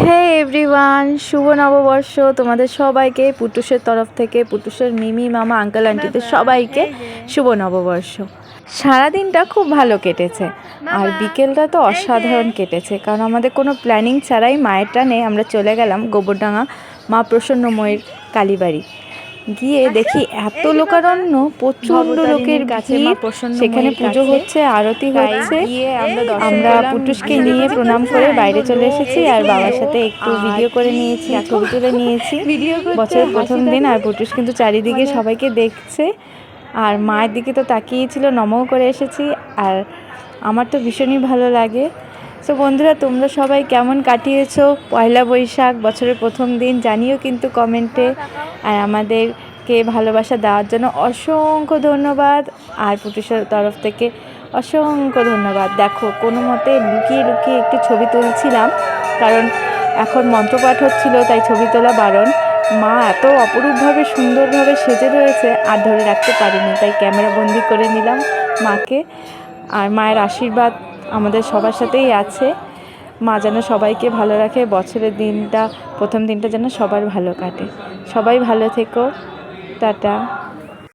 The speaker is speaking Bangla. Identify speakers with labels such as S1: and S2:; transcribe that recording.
S1: হে এভরিওয়ান শুভ নববর্ষ তোমাদের সবাইকে পুটুষের তরফ থেকে পুটুষের মিমি মামা আঙ্কেল আন্টিদের সবাইকে শুভ নববর্ষ। সারাদিনটা খুব ভালো কেটেছে। আর বিকেলটা তো অসাধারণ কেটেছে কারণ আমাদের কোনো প্ল্যানিং ছাড়াই মায়ের টানে আমরা চলে গেলাম গোবরডাঙ্গা মা প্রসন্নময়ের কালীবাড়ি। গিয়ে দেখি এত লোকারণ্য প্রচণ্ড লোকের কাছে সেখানে পুজো হচ্ছে আরতি হচ্ছে। আমরা পুটুসকে নিয়ে প্রণাম করে বাইরে চলে এসেছি আর বাবার সাথে একটু ভিডিও করে নিয়েছি ছবি তুলে নিয়েছি। বছরের প্রথম দিন আর পুটুস কিন্তু চারিদিকে সবাইকে দেখছে। আর মায়ের দিকে তো তাকিয়েছিল নমও করে এসেছি। আর আমার তো ভীষণই ভালো লাগে। তো বন্ধুরা, তোমরা সবাই কেমন কাটিয়েছো? পয়লা বৈশাখ, বছরের প্রথম দিন, জানিও কিন্তু কমেন্টে। আর আমাদেরকে ভালোবাসা দেওয়ার জন্য অসংখ্য ধন্যবাদ। আর পুটুসের তরফ থেকে অসংখ্য ধন্যবাদ। দেখো, কোনো মতে লুকিয়ে লুকিয়ে একটি ছবি তুলছিলাম, কারণ এখন মন্ত্রপাঠ হচ্ছিল, তাই ছবি তোলা বারণ। মা এত অপরূপভাবে, সুন্দরভাবে সেজে রয়েছে, আর ধরে রাখতে পারিনি, তাই ক্যামেরা বন্দি করে নিলাম মাকে। আর মায়ের আশীর্বাদ আমাদের সবার সাথেই আছে। মা যেন সবাইকে ভালো রাখে, বছরের দিনটা, প্রথম দিনটা যেন সবার ভালো কাটে। সবাই ভালো থেকো। টাটা।